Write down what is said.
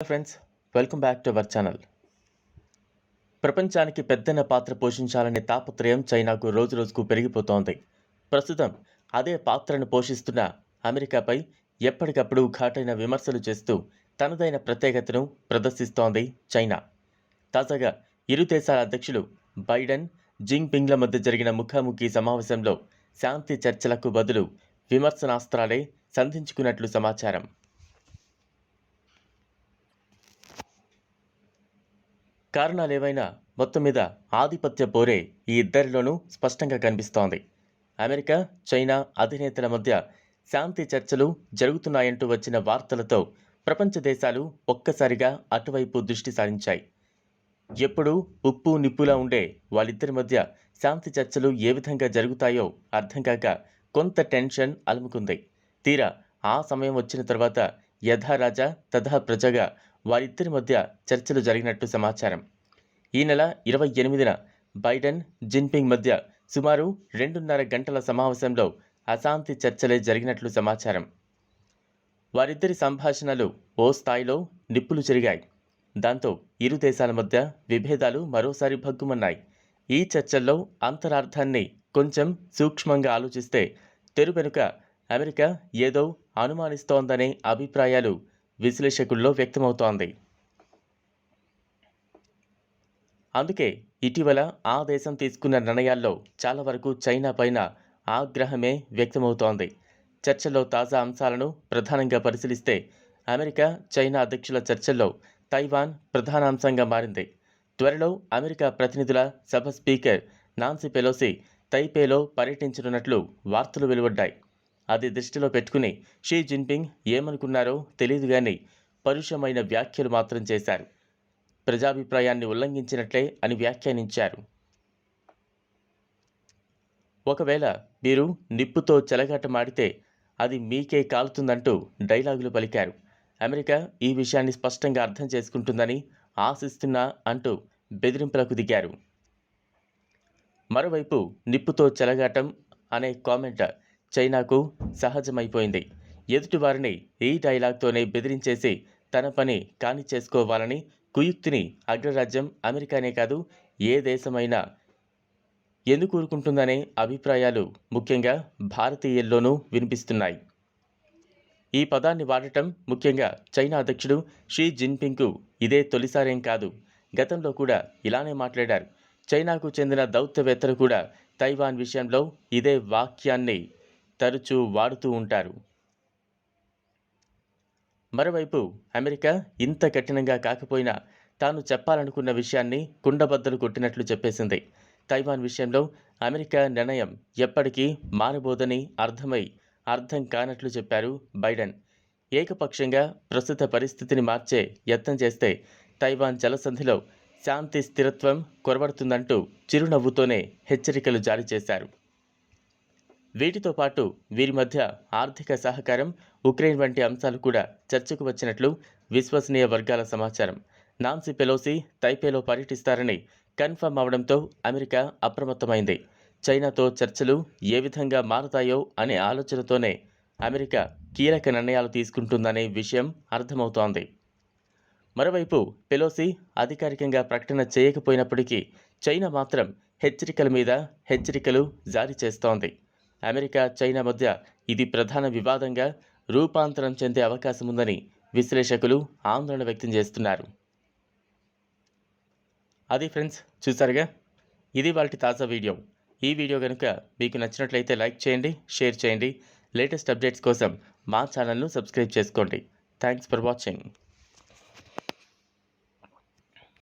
Friends welcome back to our channel ప్రపంచానికి పెద్దన పాత్ర పోషించాలనే తాపత్రయం చైనాకు రోజు రోజుకు పెరిగిపోతోంది. ప్రస్తుతం అదే పాత్రను పోషిస్తున్న అమెరికాపై ఎప్పటికప్పుడు ఘాటైన విమర్శలు చేస్తూ తనదైన ప్రత్యేకతను ప్రదర్శిస్తోంది చైనా. తాజాగా ఇరు దేశాల అధ్యక్షులు బైడెన్ జింగ్పింగ్ల మధ్య జరిగిన ముఖాముఖి సమావేశంలో శాంతి చర్చలకు బదులు విమర్శనాస్త్రాలే సంధించుకున్నట్లు సమాచారం. కారణాలేవైనా మొత్తం మీద ఆధిపత్య పోరే ఈ ఇద్దరిలోనూ స్పష్టంగా కనిపిస్తోంది. అమెరికా చైనా అధినేతల మధ్య శాంతి చర్చలు జరుగుతున్నాయంటూ వచ్చిన వార్తలతో ప్రపంచ దేశాలు ఒక్కసారిగా అటువైపు దృష్టి సారించాయి. ఎప్పుడు ఉప్పు నిప్పులా ఉండే వాళ్ళిద్దరి మధ్య శాంతి చర్చలు ఏ విధంగా జరుగుతాయో అర్థం కాక కొంత టెన్షన్ అలుముకుంది. తీరా ఆ సమయం వచ్చిన తర్వాత యథా రాజా తథా ప్రజగా వారిద్దరి మధ్య చర్చలు జరిగినట్టు సమాచారం. ఈ నెల ఇరవై ఎనిమిదిన బైడెన్ జిన్పింగ్ మధ్య సుమారు రెండున్నర గంటల సమావేశంలో అశాంతి చర్చలే జరిగినట్లు సమాచారం. వారిద్దరి సంభాషణలు ఓ స్థాయిలో నిప్పులు చెరిగాయి. దాంతో ఇరు దేశాల మధ్య విభేదాలు మరోసారి భగ్గుమన్నాయి. ఈ చర్చల్లో అంతరార్థాన్ని కొంచెం సూక్ష్మంగా ఆలోచిస్తే తెరు వెనుక అమెరికా ఏదో అనుమానిస్తోందనే అభిప్రాయాలు విశ్లేషకుల్లో వ్యక్తమవుతోంది. అందుకే ఇటీవల ఆ దేశం తీసుకున్న నిర్ణయాల్లో చాలా వరకు చైనా పైన ఆగ్రహమే వ్యక్తమవుతోంది. చర్చల్లో తాజా అంశాలను ప్రధానంగా పరిశీలిస్తే అమెరికా చైనా అధ్యక్షుల చర్చల్లో తైవాన్ ప్రధాన అంశంగా మారింది. త్వరలో అమెరికా ప్రతినిధుల సభ స్పీకర్ నాన్సీ పెలోసి తైపేలో పర్యటించనున్నట్లు వార్తలు వెలువడ్డాయి. అది దృష్టిలో పెట్టుకుని షీ జిన్పింగ్ ఏమనుకున్నారో తెలియదు కానీ పరుషమైన వ్యాఖ్యలు మాత్రం చేశారు. ప్రజాభిప్రాయాన్ని ఉల్లంఘించినట్లే అని వ్యాఖ్యానించారు. ఒకవేళ మీరు నిప్పుతో చెలగాటమాడితే అది మీకే కాలుతుందంటూ డైలాగులు పలికారు. అమెరికా ఈ విషయాన్ని స్పష్టంగా అర్థం చేసుకుంటుందని ఆశిస్తున్నా అంటూ బెదిరింపులకు దిగారు. మరోవైపు నిప్పుతో చెలగాటం అనే కామెంట్ చైనాకు సహజమైపోయింది. ఎదుటివారిని ఈ డైలాగ్తోనే బెదిరించేసి తన పని కాని చేసుకోవాలని కుయుక్తిని అగ్రరాజ్యం అమెరికానే కాదు ఏ దేశమైనా ఎందుకు ఊరుకుంటుందనే అభిప్రాయాలు ముఖ్యంగా భారతీయుల్లోనూ వినిపిస్తున్నాయి. ఈ పదాన్ని వాడటం ముఖ్యంగా చైనా అధ్యక్షుడు షీ జిన్పింగ్కు ఇదే తొలిసారేం కాదు. గతంలో కూడా ఇలానే మాట్లాడారు. చైనాకు చెందిన దౌత్యవేత్తలు కూడా తైవాన్ విషయంలో ఇదే వాక్యాన్ని తరచూ వాడుతూ ఉంటారు. మరోవైపు అమెరికా ఇంత కఠినంగా కాకపోయినా తాను చెప్పాలనుకున్న విషయాన్ని కుండబద్దలు కొట్టినట్లు చెప్పేసింది. తైవాన్ విషయంలో అమెరికా నిర్ణయం ఎప్పటికీ మారబోదని అర్థమై అర్థం కానట్లు చెప్పారు బైడెన్. ఏకపక్షంగా ప్రస్తుత పరిస్థితిని మార్చే యత్నం చేస్తే తైవాన్ జలసంధిలో శాంతి స్థిరత్వం కొరబడుతుందంటూ చిరునవ్వుతోనే హెచ్చరికలు జారీ చేశారు. వీటితో పాటు వీరి మధ్య ఆర్థిక సహకారం ఉక్రెయిన్ వంటి అంశాలు కూడా చర్చకు వచ్చినట్లు విశ్వసనీయ వర్గాల సమాచారం. నాన్సీ పెలోసి తైపేలో పర్యటిస్తారని కన్ఫర్మ్ అవడంతో అమెరికా అప్రమత్తమైంది. చైనాతో చర్చలు ఏ విధంగా మారతాయో అనే ఆలోచనతోనే అమెరికా కీలక నిర్ణయాలు తీసుకుంటుందనే విషయం అర్థమవుతోంది. మరోవైపు పెలోసి అధికారికంగా ప్రకటన చేయకపోయినప్పటికీ చైనా మాత్రం హెచ్చరికల మీద హెచ్చరికలు జారీ చేస్తోంది. అమెరికా చైనా మధ్య ఇది ప్రధాన వివాదంగా రూపాంతరం చెందే అవకాశం ఉందని విశ్లేషకులు ఆందోళన వ్యక్తం చేస్తున్నారు. అది ఫ్రెండ్స్ చూసారుగా? ఇది వాళ్ళ తాజా వీడియో. ఈ వీడియో కనుక మీకు నచ్చినట్లయితే లైక్ చేయండి షేర్ చేయండి. లేటెస్ట్ అప్డేట్స్ కోసం మా ఛానల్ను సబ్స్క్రైబ్ చేసుకోండి. Thanks for watching.